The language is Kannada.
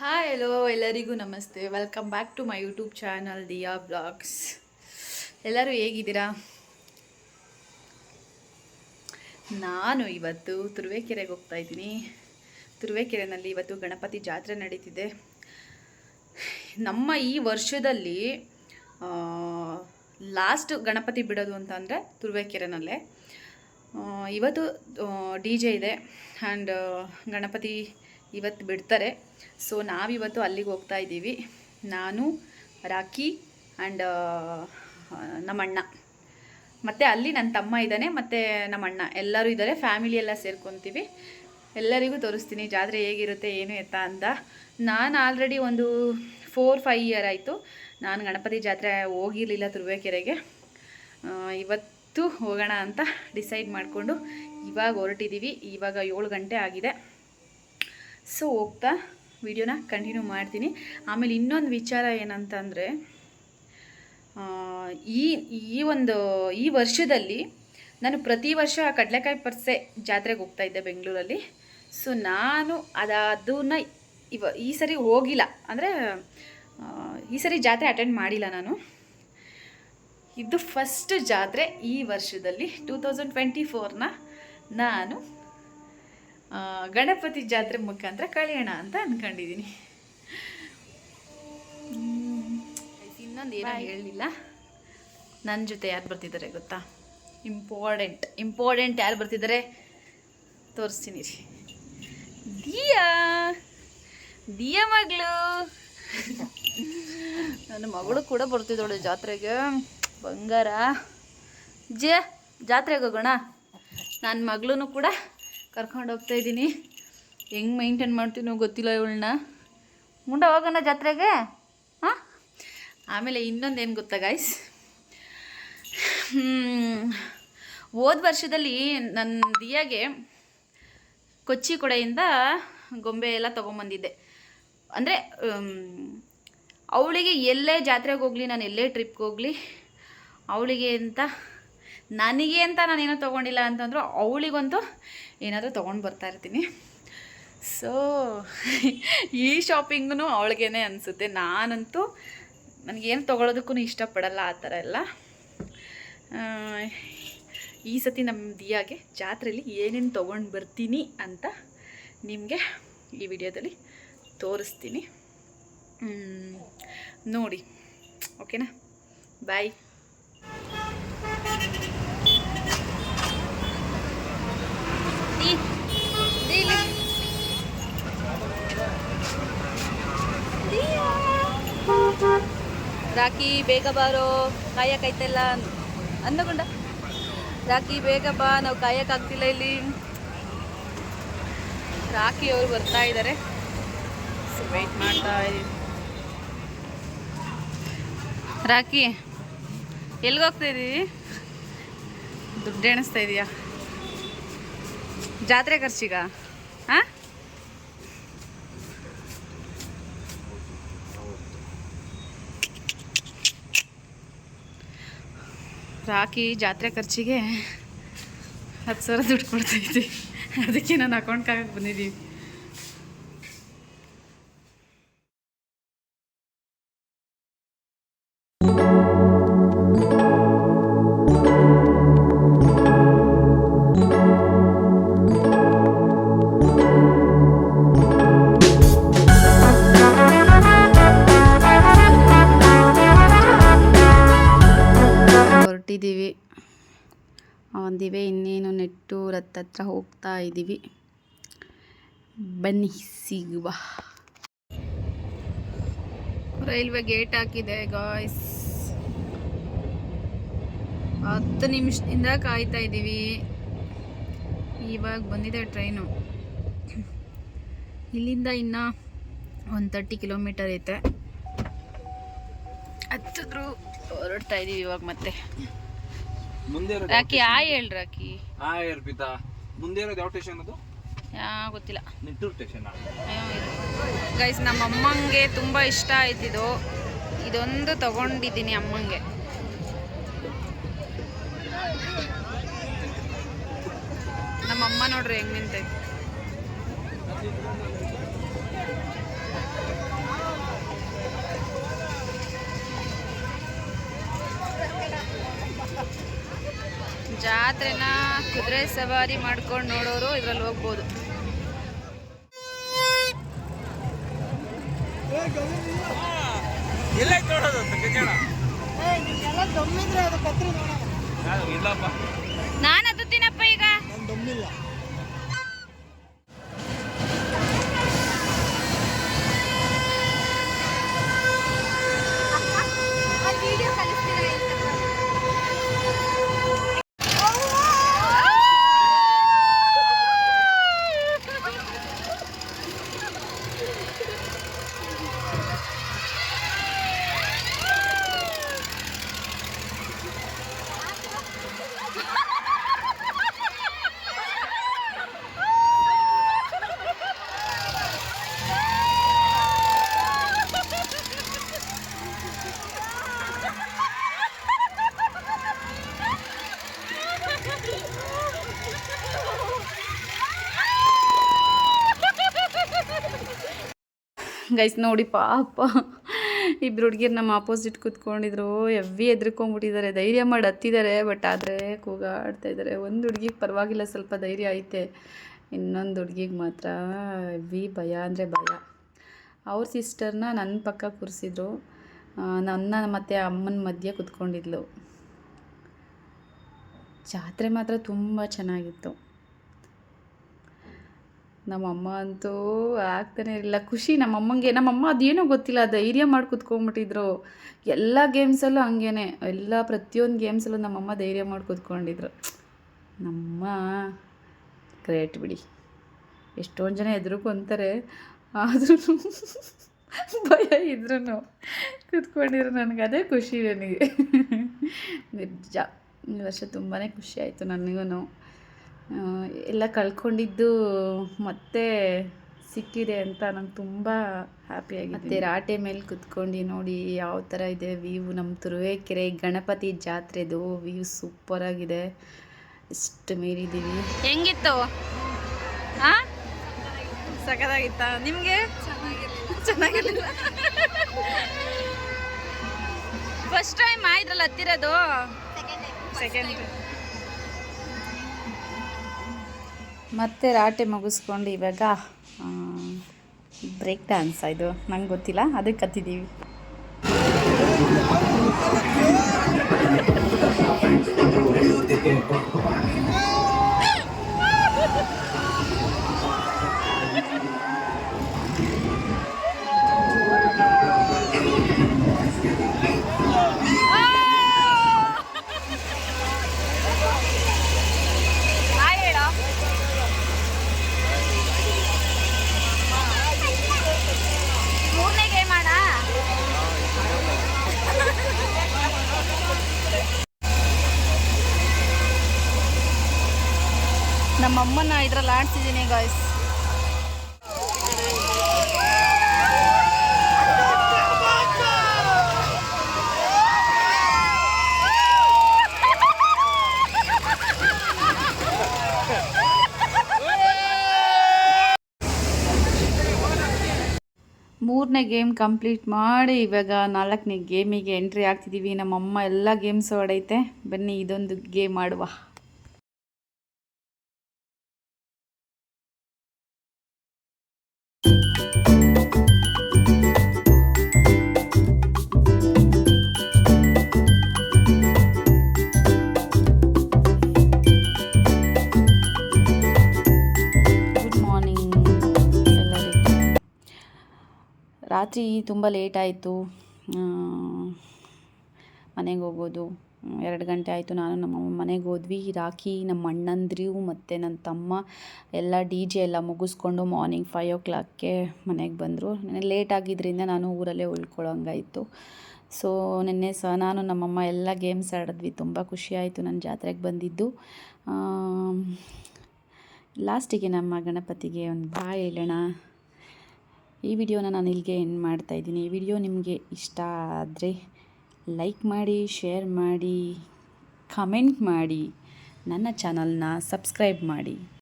ಹಾಯ್ ಹಲೋ ಎಲ್ಲರಿಗೂ ನಮಸ್ತೆ. Welcome back to my YouTube channel Diya blogs ಎಲ್ಲರೂ ಹೇಗಿದ್ದೀರಾ? ನಾನು ಇವತ್ತು ತುರುವೇಕೆರೆಗೆ ಹೋಗ್ತಾ ಇದ್ದೀನಿ. ತುರುವೇಕೆರೆನಲ್ಲಿ ಇವತ್ತು ಗಣಪತಿ ಜಾತ್ರೆ ನಡೀತಿದೆ. ನಮ್ಮ ಈ ವರ್ಷದಲ್ಲಿ ಲಾಸ್ಟ್ ಗಣಪತಿ ಬಿಡೋದು ಅಂತಂದರೆ ತುರುವೇಕೆರೆನಲ್ಲೇ. ಇವತ್ತು ಡಿ ಜೆ ಇದೆ. ಆ್ಯಂಡ್ ಗಣಪತಿ ಇವತ್ತು ಬಿಡ್ತಾರೆ. ಸೊ ನಾವಿವತ್ತು ಅಲ್ಲಿಗೆ ಹೋಗ್ತಾ ಇದ್ದೀವಿ. ನಾನು, ರಾಕಿ ಆ್ಯಂಡ್ ನಮ್ಮಣ್ಣ. ಮತ್ತು ಅಲ್ಲಿ ನನ್ನ ತಮ್ಮ ಇದ್ದಾನೆ, ಮತ್ತು ನಮ್ಮಣ್ಣ. ಎಲ್ಲರೂ ಇದ್ದಾರೆ ಫ್ಯಾಮಿಲಿ ಎಲ್ಲ ಸೇರ್ಕೊತೀವಿ. ಎಲ್ಲರಿಗೂ ತೋರಿಸ್ತೀನಿ, ಜಾತ್ರೆ ಹೇಗಿರುತ್ತೆ, ಏನು ಎತ್ತ ಅಂತ. ನಾನು ಆಲ್ರೆಡಿ ಒಂದು ಫೋರ್ ಫೈವ್ ಇಯರ್ ಆಯಿತು. ನಾನು ಗಣಪತಿ ಜಾತ್ರೆ ಹೋಗಿರಲಿಲ್ಲ ತುರುವೇಕೆರೆಗೆ. ಇವತ್ತು ಹೋಗೋಣ ಅಂತ ಡಿಸೈಡ್ ಮಾಡಿಕೊಂಡು ಇವಾಗ ಹೊರಟಿದ್ದೀವಿ. ಇವಾಗ ಏಳು ಗಂಟೆ ಆಗಿದೆ. ಸೊ ಹೋಗ್ತಾ ವಿಡಿಯೋನ ಕಂಟಿನ್ಯೂ ಮಾಡ್ತೀನಿ. ಆಮೇಲೆ ಇನ್ನೊಂದು ವಿಚಾರ ಏನಂತಂದರೆ ಈ ಈ ಒಂದು, ಈ ವರ್ಷದಲ್ಲಿ ನಾನು ಪ್ರತಿ ವರ್ಷ ಕಡಲೆಕಾಯಿ ಪರ್ಸೆ ಜಾತ್ರೆಗೆ ಹೋಗ್ತಾ ಇದ್ದೆ ಬೆಂಗಳೂರಲ್ಲಿ. ಸೊ ನಾನು ಅದು ಅದನ್ನ ಇವ, ಈ ಸರಿ ಹೋಗಿಲ್ಲ. ಅಂದರೆ ಈ ಸರಿ ಜಾತ್ರೆ ಅಟೆಂಡ್ ಮಾಡಿಲ್ಲ ನಾನು. ಇದು ಫಸ್ಟ್ ಜಾತ್ರೆ ಈ ವರ್ಷದಲ್ಲಿ ಟೂ ತೌಸಂಡ್ ಟ್ವೆಂಟಿ ಫೋರ್ನ ನಾನು ಗಣಪತಿ ಜಾತ್ರೆ ಮುಖಾಂತರ ಕಳೆಯೋಣ ಅಂತ ಅಂದ್ಕೊಂಡಿದ್ದೀನಿ ಇನ್ನೊಂದು ಏನೋ ಹೇಳಲಿಲ್ಲ. ನನ್ನ ಜೊತೆ ಯಾರು ಬರ್ತಿದ್ದಾರೆ ಗೊತ್ತಾ? ಇಂಪಾರ್ಟೆಂಟ್ ಇಂಪಾರ್ಟೆಂಟ್ ಯಾರು ಬರ್ತಿದ್ದಾರೆ? ತೋರಿಸ್ತೀನಿ ರೀ. ದಿಯಾ. ದಿಯ ಮಗಳು. ನನ್ನ ಮಗಳು ಕೂಡ ಬರ್ತಿದ್ದಾಳೆ ಜಾತ್ರೆಗೆ. ಬಂಗಾರ. ಜ ಜಾತ್ರೆಗೆ ಹೋಗೋಣ. ನನ್ನ ಮಗಳೂ ಕೂಡ ಕರ್ಕೊಂಡು ಹೋಗ್ತಾ ಇದ್ದೀನಿ. ಹೆಂಗೆ ಮೈಂಟೈನ್ ಮಾಡ್ತೀನೋ ಗೊತ್ತಿಲ್ಲ ಇವಳನ್ನ. ಮುಂಡ ಹೋಗೋಣ ಜಾತ್ರೆಗೆ? ಹಾಂ? ಆಮೇಲೆ ಇನ್ನೊಂದು ಏನು ಗೊತ್ತಾ ಗಾಯ್ಸ್ ಹೋದ ವರ್ಷದಲ್ಲಿ ನನ್ನ ದಿಯಾಗೆ ಕೊಚ್ಚಿ ಕೊಡೆಯಿಂದ ಗೊಂಬೆ ಎಲ್ಲ ತೊಗೊಂಬಂದಿದ್ದೆ. ಅಂದರೆ ಅವಳಿಗೆ ಎಲ್ಲೇ ಜಾತ್ರೆಗೆ ಹೋಗಲಿ, ನಾನು ಎಲ್ಲೇ ಟ್ರಿಪ್ಗೆ ಹೋಗಲಿ, ಅವಳಿಗೆ ಅಂತ, ನನಗೆ ಅಂತ ನಾನೇನೋ ತೊಗೊಂಡಿಲ್ಲ ಅಂತಂದರೂ, ಅವಳಿಗಂತೂ ಏನಾದರೂ ತೊಗೊಂಡು ಬರ್ತಾ ಇರ್ತೀನಿ. ಸೊ ಈ ಶಾಪಿಂಗೂ ಅವಳಿಗೇನೆ ಅನಿಸುತ್ತೆ. ನಾನಂತೂ ನನಗೇನು ತೊಗೊಳೋದಕ್ಕೂ ಇಷ್ಟಪಡಲ್ಲ ಆ ಥರ ಎಲ್ಲ. ಈ ಸತಿ ನಮ್ಮ ದಿಯಾಗೆ ಜಾತ್ರೆಯಲ್ಲಿ ಏನೇನು ತೊಗೊಂಡು ಬರ್ತೀನಿ ಅಂತ ನಿಮಗೆ ಈ ವಿಡಿಯೋದಲ್ಲಿ ತೋರಿಸ್ತೀನಿ. ನೋಡಿ. ಓಕೆನಾ? ಬಾಯ್ ರಾಕಿ, ಬೇಗ ಬಾರೋ ಕಾಯಕ್ಕಾಯ್ತಲ್ಲ ಅಂದಕೊಂಡ. ರಾಖಿ ಬೇಗ ಬಾ, ನಾವು ಕಾಯಕ್ಕಾಗ್ತಿಲ್ಲ ಇಲ್ಲಿ. ರಾಖಿ ಅವರು ಬರ್ತಾ ಇದ್ದಾರೆ ಸೊ ವೆಯ್ಟ್ ಮಾಡ್ತಾ ಇದ್ದೀವಿ. ರಾಖಿ ಎಲ್ಲಿಗೆ ಹೋಗ್ತಾ ಇದ್ದೀವಿ ದುಡ್ಡು ಎಣಿಸ್ತಾ ಇದೀಯಾ? ಜಾತ್ರೆ ಖರ್ಚಿಗ? ಹಾಂ? ರಾಕಿ ಜಾತ್ರೆ ಖರ್ಚಿಗೆ ಹತ್ತು ಸಾವಿರ ದುಡ್ಡು ಕೊಡ್ತೈತಿ ಅದಕ್ಕೆ ನಾನು ಅಕೌಂಟ್ಗೆ ಹಾಕಕ್ಕೆ ಬಂದಿದ್ದೀವಿ. ಹೊರಟಿದ್ದೀವಿ ಒಂದಿವೆ ಇನ್ನೇನು ನೆಟ್ಟು ಹತ್ರ ಹೋಗ್ತಾ ಇದ್ದೀವಿ. ಬನ್ನಿ, ಸಿಗುವ. ರೈಲ್ವೆ ಗೇಟ್ ಹಾಕಿದೆ ಗಾಯ್ಸ್ ಹತ್ತು ನಿಮಿಷದಿಂದ ಕಾಯ್ತಾ ಇದ್ದೀವಿ. ಇವಾಗ ಬಂದಿದೆ ಟ್ರೈನು. ಇಲ್ಲಿಂದ ಇನ್ನು ಒಂದು ತರ್ಟಿ ಕಿಲೋಮೀಟರ್ ಐತೆ. ಹತ್ತಿದ್ರು ಹೊರಡ್ತಾ ಇದ್ದೀವಿ ಇವಾಗ ಮತ್ತೆ. ಮುಂದೆ ಇರೋದು ರಾಕಿ ಆ ಹೇಳ್ ರಾಕಿ. ಆ ಅರ್ಪಿತಾ ಮುಂದೆ ಇರೋದು ಯಾವ ಸ್ಟೇಷನ್ ಅದು? ಯಾ ಗೊತ್ತಿಲ್ಲ. ನಿಟ್ಟೂರು ಸ್ಟೇಷನ್ ಗೈಸ್ ನಮ್ಮ ಅಮ್ಮಂಗೆ ತುಂಬ ಇಷ್ಟ ಆಯ್ತಿದು. ಇದೊಂದು ತಗೊಂಡಿದ್ದೀನಿ ಅಮ್ಮಂಗೆ. ನಮ್ಮ ಅಮ್ಮ ನೋಡ್ರಿ ಹೆಂಗ್ ನಿಂತೈತೆ. ಜಾತ್ರೆನ ಕುದುರೆ ಸವಾರಿ ಮಾಡ್ಕೊಂಡು ನೋಡೋರು ಇದ್ರಲ್ಲಿ ಹೋಗ್ಬೋದು. ನಾನು ತಿನ್ನಪ್ಪ ಹತ್ತುತ್ತೀನಪ್ಪ ಈಗ ನಾನು ದಮ್ಮಿಲ್ಲ ಗೈಸ್ ನೋಡಿ ಪಾಪ. ಇಬ್ರು ಹುಡುಗಿರು ನಮ್ಮ ಆಪೋಸಿಟ್ ಕೂತ್ಕೊಂಡಿದ್ರು. ಎವ್ವಿ ಎದ್ರಿಕೊಂಡ್ಬಿಟ್ಟಿದ್ದಾರೆ ಧೈರ್ಯ ಮಾಡಿ ಹತ್ತಿದ್ದಾರೆ ಬಟ್ ಆದರೆ ಕೂಗಾಡ್ತಾ ಇದ್ದಾರೆ. ಒಂದು ಹುಡುಗಿಗೆ ಪರವಾಗಿಲ್ಲ, ಸ್ವಲ್ಪ ಧೈರ್ಯ ಐತೆ. ಇನ್ನೊಂದು ಹುಡುಗಿಗೆ ಮಾತ್ರ ಎವ್ವಿ ಭಯ ಅಂದರೆ ಭಯ. ಅವ್ರ ಸಿಸ್ಟರ್ನ ನನ್ನ ಪಕ್ಕ ಕೂರಿಸಿದ್ರು. ನನ್ನ ಮತ್ತು ಅಮ್ಮನ ಮಧ್ಯೆ ಕೂತ್ಕೊಂಡಿದ್ಲು. ಜಾತ್ರೆ ಮಾತ್ರ ತುಂಬ ಚೆನ್ನಾಗಿತ್ತು. ನಮ್ಮಮ್ಮ ಅಂತೂ ಆಗ್ತಾನೆ ಇರಲಿಲ್ಲ. ಖುಷಿ ನಮ್ಮಮ್ಮಂಗೆ. ನಮ್ಮಮ್ಮ ಅದೇನೋ ಗೊತ್ತಿಲ್ಲ, ಧೈರ್ಯ ಮಾಡಿ ಕುತ್ಕೊಂಡ್ಬಿಟ್ಟಿದ್ರು. ಎಲ್ಲ ಗೇಮ್ಸಲ್ಲೂ ಹಂಗೇನೆ. ಎಲ್ಲ ಪ್ರತಿಯೊಂದು ಗೇಮ್ಸಲ್ಲೂ ನಮ್ಮಮ್ಮ ಧೈರ್ಯ ಮಾಡಿ ಕುತ್ಕೊಂಡಿದ್ರು. ನಮ್ಮ ಗ್ರೇಟ್ ಬಿಡಿ. ಎಷ್ಟೊಂದು ಜನ ಎದುರುಕೊಂತಾರೆ ಆದ್ರೂ ಭಯ ಇದ್ರೂ ಕೂತ್ಕೊಂಡಿರೋ ನನಗೆ. ಅದೇ ಖುಷಿ ನನಗೆ. ನಿಜ. ಈ ವರ್ಷ ತುಂಬಾ ಖುಷಿ ಆಯಿತು ನನಗೂ ಎಲ್ಲ ಕಳ್ಕೊಂಡಿದ್ದು ಮತ್ತೆ ಸಿಕ್ಕಿದೆ ಅಂತ ನಂಗೆ ತುಂಬ ಹ್ಯಾಪಿಯಾಗಿ ಮತ್ತು ರಾಟೆ ಮೇಲೆ ಕುತ್ಕೊಂಡು ನೋಡಿ ಯಾವ ಥರ ಇದೆ ವ್ಯೂ ನಮ್ಮ ತುರುವೇಕೆರೆ ಗಣಪತಿ ಜಾತ್ರೆದು ವ್ಯೂ ಸೂಪರಾಗಿದೆ ಇಷ್ಟು ಮೀರಿದ್ದೀವಿ ಹೆಂಗಿತ್ತು? ಹಾಂ ಸಖತ್ತಾಗಿತ್ತ? ನಿಮಗೆ? ಚೆನ್ನಾಗಿರಲಿಲ್ಲ. ಫಸ್ಟ್ ಟೈಮ್ ಆಯ್ತಲ್ಲ ಹತ್ತಿರೋದು? ಸೆಕೆಂಡ್ ಮತ್ತೆ ರಾಟೆ ಮುಗಿಸ್ಕೊಂಡು ಇವಾಗ ಬ್ರೇಕ್ ಡ್ಯಾನ್ಸ್ ಇದು. ನಂಗೆ ಗೊತ್ತಿಲ್ಲ ಅದಕ್ಕೆ ಕತ್ತಿದ್ದೀವಿ ಮೂರನೇ ಗೇಮ್ ಆಡ ನಮ್ಮಮ್ಮನ ಇದ್ರಲ್ಲಿ ಆಡ್ತಿದ್ದೀನಿ ಗಾಯ್ಸ್ ಮೂರನೇ ಗೇಮ್ ಕಂಪ್ಲೀಟ್ ಮಾಡಿ ಇವಾಗ ನಾಲ್ಕನೇ ಗೇಮಿಗೆ ಎಂಟ್ರಿ ಆಗ್ತಿದ್ದೀವಿ ನಮ್ಮಮ್ಮ ಎಲ್ಲ ಗೇಮ್ಸ್ ಆಡೈತೆ. ಬನ್ನಿ ಇದೊಂದು ಗೇಮ್ ಆಡುವ. ರಾತ್ರಿ ತುಂಬ ಲೇಟ್ ಆಯಿತು. ಮನೆಗೆ ಹೋಗೋದು. ಎರಡು ಗಂಟೆ ಆಯಿತು. ನಾನು ನಮ್ಮ ಮನೆಗೆ ಹೋದ್ವಿ. ರಾಖಿ, ನಮ್ಮ ಅಣ್ಣಂದ್ರಿವು ಮತ್ತು ನನ್ನ ತಮ್ಮ, ಎಲ್ಲ ಡಿ ಜೆ ಎಲ್ಲ ಮುಗಿಸ್ಕೊಂಡು ಮಾರ್ನಿಂಗ್ ಫೈವ್ ಓ ಕ್ಲಾಕ್ಗೆ ಮನೆಗೆ ಬಂದರು. ಲೇಟ್ ಆಗಿದ್ದರಿಂದ ನಾನು ಊರಲ್ಲೇ ಉಳ್ಕೊಳ್ಳೋಂಗಾಯಿತು ಸೊ ನಿನ್ನೆ ಸಹ ನಾನು ನಮ್ಮಮ್ಮ ಎಲ್ಲ ಗೇಮ್ಸ್ ಆಡಿದ್ವಿ. ತುಂಬ ಖುಷಿ ಆಯಿತು ನನ್ನ ಜಾತ್ರೆಗೆ ಬಂದಿದ್ದು. ಲಾಸ್ಟಿಗೆ ನಮ್ಮ ಗಣಪತಿಗೆ ಒಂದು ಬಾಯ್ ಹೇಳೋಣ. ಈ ವಿಡಿಯೋನ ನಾನು ಇಲ್ಲಿಗೆ ಎಂಡ್ ಮಾಡ್ತಾ ಇದ್ದೀನಿ. ಈ ವಿಡಿಯೋ ನಿಮಗೆ ಇಷ್ಟ ಆದರೆ ಲೈಕ್ ಮಾಡಿ ಶೇರ್ ಮಾಡಿ ಕಮೆಂಟ್ ಮಾಡಿ, ನನ್ನ ಚಾನಲ್ನ ಸಬ್ಸ್ಕ್ರೈಬ್ ಮಾಡಿ.